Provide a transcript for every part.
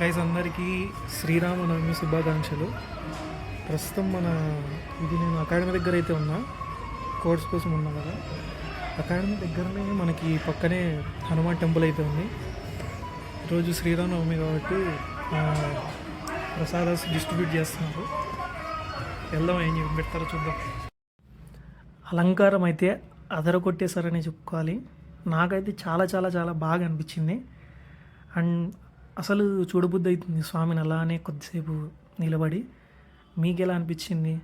Guys అందరికీ శ్రీరామనవమి శుభాకాంక్షలు. ప్రస్తుతం మన ఇది నేను అకాడమీ దగ్గర అయితే ఉన్నా. కోర్స్ కోసం ఉన్నా కదా. అకాడమీ దగ్గరనే మనకి పక్కనే హనుమాన్ టెంపుల్ అయితే ఉంది. ఈరోజు శ్రీరామనవమి కాబట్టి ప్రసాదాస్ డిస్ట్రిబ్యూట్ చేస్తున్నారు. వెళ్దాం ఏం పెడతారో చూద్దాం. అలంకారం అయితే అదరగొట్టేశారని చెప్పుకోవాలి. నాకైతే చాలా చాలా చాలా బాగా అనిపించింది. అండ్ అసలు చూడబుద్ధి అవుతుంది స్వామిని అలానే కొద్దిసేపు నిలబడి. మీకు ఎలా అనిపించింది?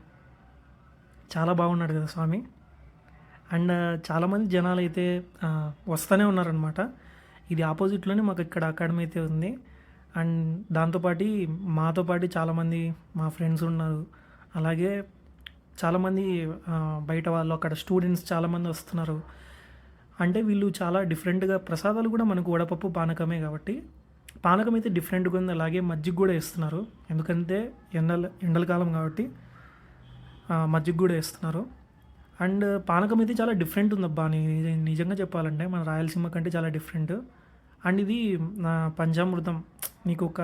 చాలా బాగున్నాడు కదా స్వామి. అండ్ చాలామంది జనాలు అయితే వస్తూనే ఉన్నారనమాట ఇది ఆపోజిట్లోనే మాకు ఇక్కడ అకాడమీ అయితే ఉంది. అండ్ దాంతోపాటు మాతో పాటు చాలామంది మా ఫ్రెండ్స్ ఉన్నారు. అలాగే చాలామంది బయట వాళ్ళు అక్కడ స్టూడెంట్స్ చాలామంది వస్తున్నారు. అంటే వీళ్ళు చాలా డిఫరెంట్గా ప్రసాదాలు కూడా మనకు వడపప్పు పానకమే కాబట్టి పానకం అయితే డిఫరెంట్గా ఉంది. అలాగే మజ్జిగ కూడా ఇస్తున్నారు ఎందుకంటే ఎండల ఎండల కాలం కాబట్టి మజ్జిగ కూడా ఇస్తున్నారు అండ్ పానకం అయితే చాలా డిఫరెంట్ ఉందబ్బా నిజంగా చెప్పాలంటే మన రాయలసీమ కంటే చాలా డిఫరెంట్ అండ్ ఇది నా పంచామృతం నీకు ఒక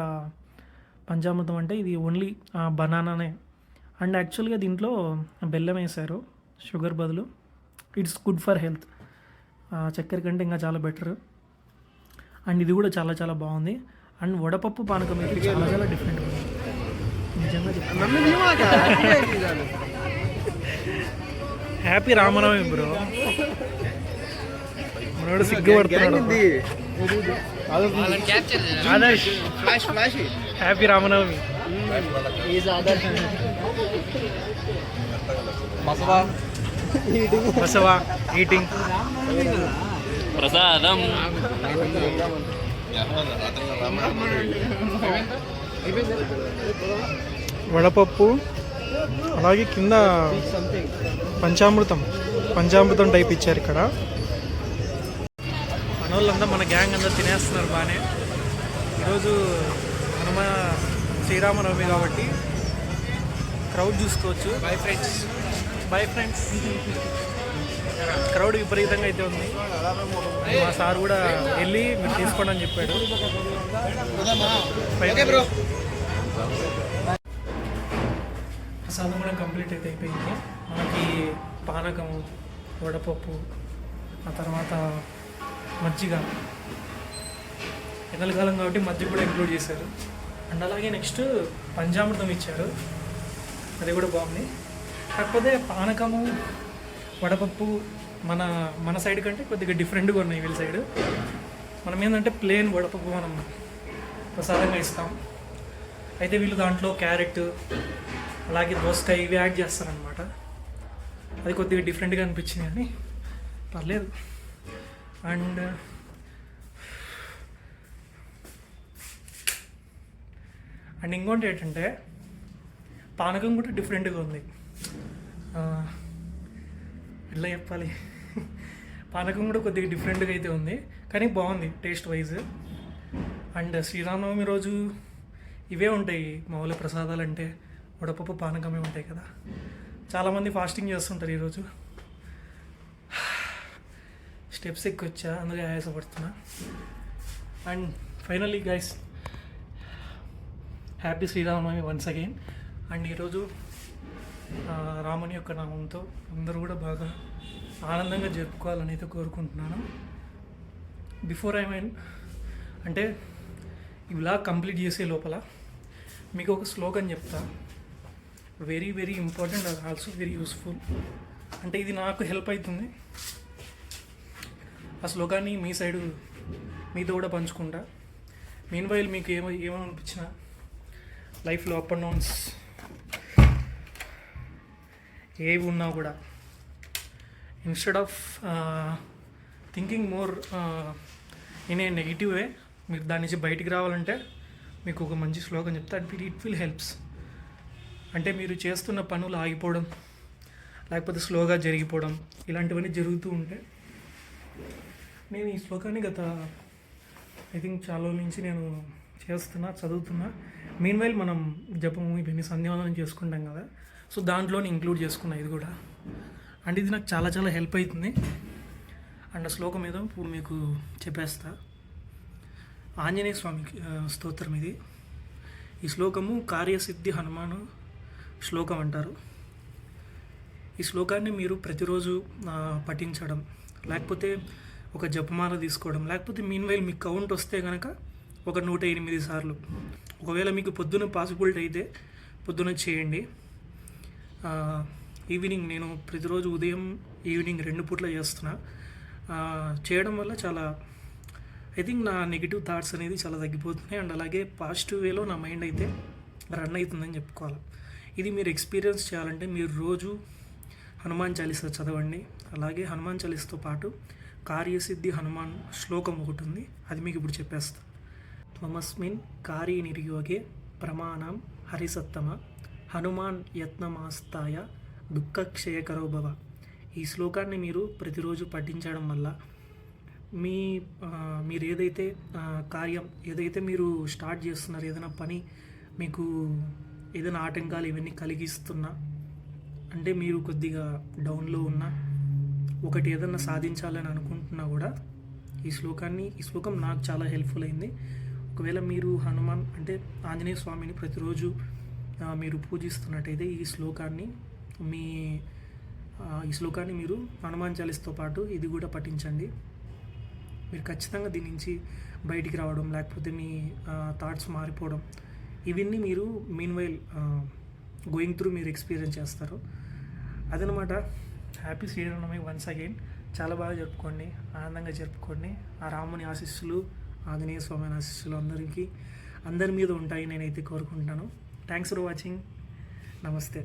పంచామృతం అంటే ఇది ఓన్లీ బనానానే. అండ్ యాక్చువల్గా దీంట్లో బెల్లం వేశారు. షుగర్ బదులు. ఇట్స్ గుడ్ ఫర్ హెల్త్ చక్కెర కంటే ఇంకా చాలా బెటర్ అండ్ ఇది కూడా చాలా చాలా బాగుంది. అండ్ వడపప్పు పానకం అయితే చాలా చాలా డిఫరెంట్ ఉంది. నిజంగా చెప్తాను హ్యాపీ రామనవమి బ్రో మనోడు సిగ్గుపడుతున్నాడు. Adarsh. Flash flash happy Ramanavami Basava eating prasadam. వడపప్పు అలాగే కింద పంచామృతం. పంచామృతం టైప్ ఇచ్చారు ఇక్కడ. మన వాళ్ళంతా మన గ్యాంగ్ అంతా తినేస్తున్నారు బాగానే ఈరోజు హనుమ శ్రీరామనవమి కాబట్టి క్రౌడ్ చూసుకోవచ్చు. Bye friends bye friends crowd విపరీతంగా అయితే ఉంది. మా సార్ కూడా వెళ్ళి మీరు తీసుకోండి అని చెప్పాడు. ప్రసాదం కూడా కంప్లీట్ అయితే అయిపోయింది. మనకి పానకం వడపప్పు ఆ తర్వాత మజ్జిగ. ఎండలకాలం కాబట్టి మజ్జిగ కూడా ఇంక్లూడ్ చేశారు. అండ్ అలాగే నెక్స్ట్ పంచామృతం ఇచ్చారు. అది కూడా బాగుంది. కాకపోతే పానకము వడపప్పు మన మన సైడ్ కంటే కొద్దిగా డిఫరెంట్గా ఉన్నాయి వీళ్ళ సైడ్ మనం ఏంటంటే ప్లేన్ వడపప్పు మనం ప్రసాదంగా ఇస్తాం. అయితే వీళ్ళు దాంట్లో క్యారెట్ అలాగే దోసకాయ ఇవి యాడ్ చేస్తారనమాట అది కొద్దిగా డిఫరెంట్గా అనిపించింది కానీ పర్లేదు. అండ్ అండ్ ఇంకోటి ఏంటంటే పానకం కూడా డిఫరెంట్గా ఉంది. ఎట్లా చెప్పాలి? పానకం కూడా కొద్దిగా డిఫరెంట్గా అయితే ఉంది కానీ బాగుంది టేస్ట్ వైజ్. అండ్ శ్రీరామనవమి రోజు ఇవే ఉంటాయి మామూలు ప్రసాదాలు అంటే. వడపప్పు పానకమే ఉంటాయి కదా. చాలామంది ఫాస్టింగ్ చేస్తుంటారు ఈరోజు. స్టెప్స్ ఎక్కొచ్చా? అందుకే ఆయాసపడుతున్నా. And finally guys happy Sriramanavami once again. And ఈరోజు రాముని యొక్క నామంతో అందరూ కూడా బాగా ఆనందంగా జరుపుకోవాలని అయితే కోరుకుంటున్నాను. బిఫోర్ ఐ మీన్ అంటే ఈ కంప్లీట్ చేసే లోపల మీకు ఒక స్లోగన్ చెప్తా. వెరీ వెరీ ఇంపార్టెంట్ అది ఆల్సో వెరీ యూస్ఫుల్ అంటే ఇది నాకు హెల్ప్ అవుతుంది ఆ స్లోగాన్ని మీ సైడు మీతో కూడా పంచుకుంటా. మీన్ వైల్ మీకు ఏమో ఏమనిపించిన లైఫ్లో అప్ అండ్ డౌన్స్ ఏవి ఉన్నా కూడా. Instead of thinking more in a negative way మీరు దాని నుంచి బయటికి రావాలంటే మీకు ఒక మంచి శ్లోకం చెప్తే. అట్ ఇట్ విల్ హెల్ప్స్ అంటే మీరు చేస్తున్న పనులు ఆగిపోవడం లేకపోతే స్లోగా జరిగిపోవడం ఇలాంటివన్నీ జరుగుతూ ఉంటే నేను ఈ శ్లోకాన్ని గత ఐ థింక్ చాలా నుంచి నేను చేస్తున్నా చదువుతున్నా. మీన్ వైల్ మనం జపము ఇవన్నీ సంధ్యావందనం చేసుకుంటాం కదా. సో దాంట్లోనే ఇంక్లూడ్ చేసుకున్నా ఇది కూడా. అండ్ ఇది నాకు చాలా చాలా హెల్ప్ అవుతుంది అండ్ ఆ శ్లోకం ఏదో ఇప్పుడు మీకు చెప్పేస్తా. ఆంజనేయ స్వామికి స్తోత్రం ఇది. ఈ శ్లోకము కార్యసిద్ధి హనుమాను శ్లోకం అంటారు. ఈ శ్లోకాన్ని మీరు ప్రతిరోజు పఠించడం లేకపోతే ఒక జపమాల తీసుకోవడం లేకపోతే మీన్వైల్ మీకు కౌంట్ వస్తే కనుక ఒక నూట ఎనిమిది సార్లు. ఒకవేళ మీకు పొద్దున పాసిబిలిటీ అయితే పొద్దున చేయండి. ఈవినింగ్ నేను ప్రతిరోజు ఉదయం ఈవినింగ్ రెండు పూట్ల చేస్తున్నా. చేయడం వల్ల చాలా ఐ థింక్ నా నెగిటివ్ థాట్స్ అనేది చాలా తగ్గిపోతున్నాయి. అండ్ అలాగే పాజిటివ్ వేలో నా మైండ్ అయితే రన్ అవుతుందని చెప్పుకోవాలి. ఇది మీరు ఎక్స్పీరియన్స్ చేయాలంటే మీరు రోజు హనుమాన్ చాలీసా చదవండి. అలాగే హనుమాన్ చాలీస్తో పాటు కార్యసిద్ధి హనుమాన్ శ్లోకం ఒకటి ఉంది. అది మీకు ఇప్పుడు చెప్పేస్తాను త్వమస్మిన్ కార్య నిర్యోగే ప్రమాణం హరిసత్తమ. హనుమాన్ యత్నమాస్తాయ దుఃఖక్షయకరో భవ. ఈ శ్లోకాన్ని మీరు ప్రతిరోజు పఠించడం వల్ల మీ మీరు ఏదైతే కార్యం ఏదైతే మీరు స్టార్ట్ చేస్తున్నారు ఏదైనా పని మీకు ఏదైనా ఆటంకాలు ఇవన్నీ కలిగిస్తున్నా అంటే మీరు కొద్దిగా డౌన్లో ఉన్న ఒకటి ఏదన్నా సాధించాలని అనుకుంటున్నా కూడా ఈ శ్లోకాన్ని ఈ శ్లోకం నాకు చాలా హెల్ప్ఫుల్ అయింది. ఒకవేళ మీరు హనుమాన్ అంటే ఆంజనేయ స్వామిని ప్రతిరోజు మీరు పూజిస్తున్నట్టయితే ఈ శ్లోకాన్ని మీ ఈ శ్లోకాన్ని మీరు హనుమాన్ చాలీస్తో పాటు ఇది కూడా పఠించండి. మీరు ఖచ్చితంగా దీని నుంచి బయటికి రావడం లేకపోతే మీ థాట్స్ మారిపోవడం ఇవన్నీ మీరు మీన్ వైల్ గోయింగ్ త్రూ మీరు ఎక్స్పీరియన్స్ చేస్తారు. అదనమాట హ్యాపీ శ్రీరామనవమి వన్స్ అగైన్ చాలా బాగా జరుపుకోండి ఆనందంగా జరుపుకోండి. ఆ రాముని ఆశీస్సులు ఆంజనేయ స్వామి ఆశీస్సులు అందరికీ అందరి మీద ఉంటాయి నేనైతే కోరుకుంటాను. ಥ್ಯಾಂಕ್ಸ್ ಫಾರ್ ವಾಚಿಂಗ್ ನಮಸ್ತೆ